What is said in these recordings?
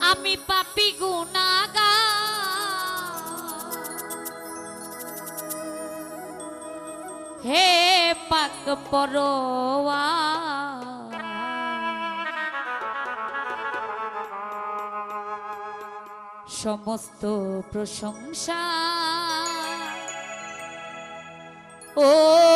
আমি পাপি গুনাগা হে সমস্ত প্রশংসা। ও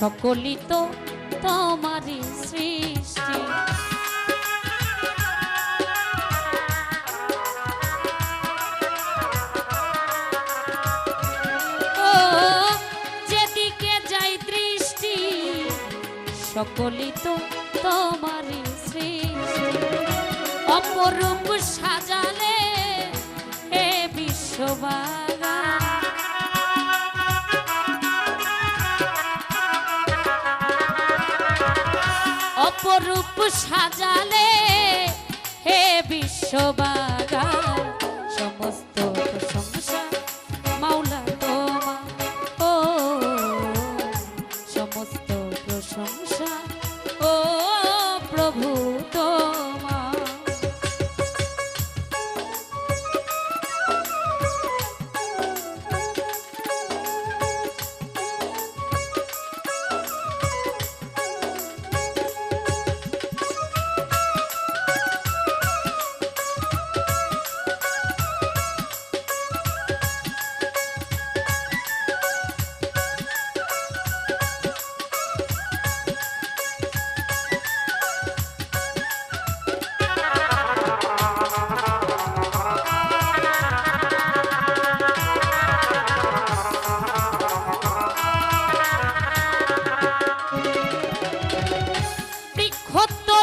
সকলই তো তোমারই সৃষ্টি। যেদিকে যাই দৃষ্টি, সকলই তো তোমারই সৃষ্টি। অপরূপ সাজালে হে বিশ্ববাগা সাজালে হে বিশ্ববাগা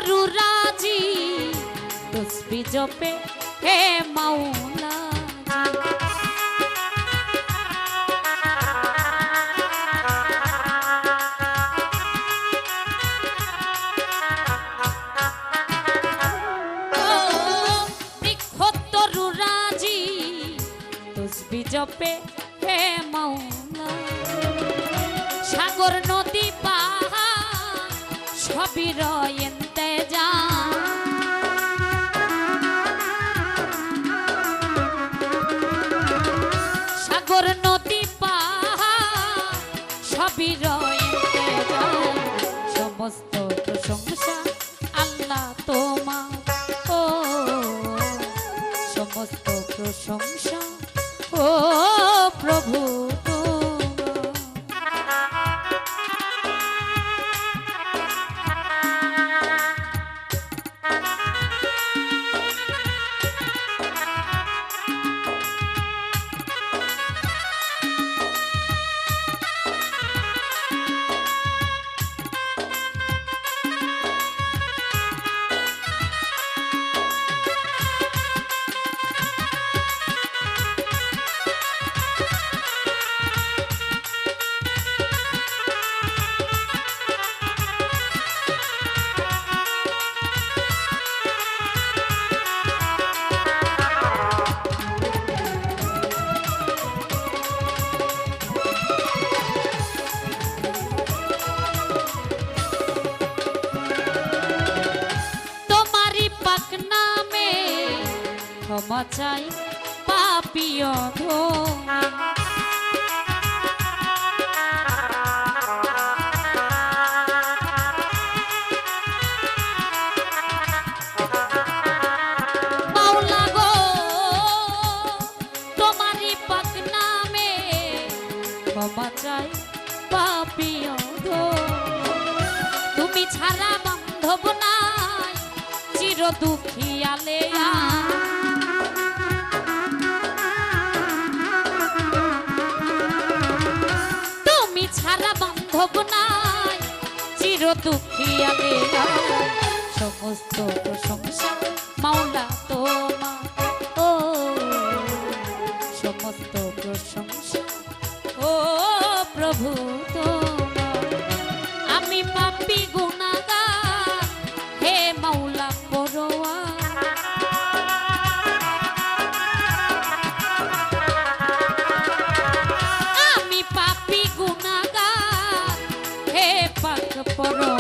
বৃক্ষতরু রাজি তসবি জপে হে মাওলা। জপে হে মাওলা। সাগর নদী পাহাড় সবই রয়েন্তে রয়েন্তে সমস্ত ক্ষমা চাই ক্ষমা পাপিও ধো তুমি ছাড়া বান্ধব নাই চির দুঃখী আলেয়া। বান্ধব নাই চির দুঃখী আলেয়া সমস্ত প্রশংসা মাওলা পাক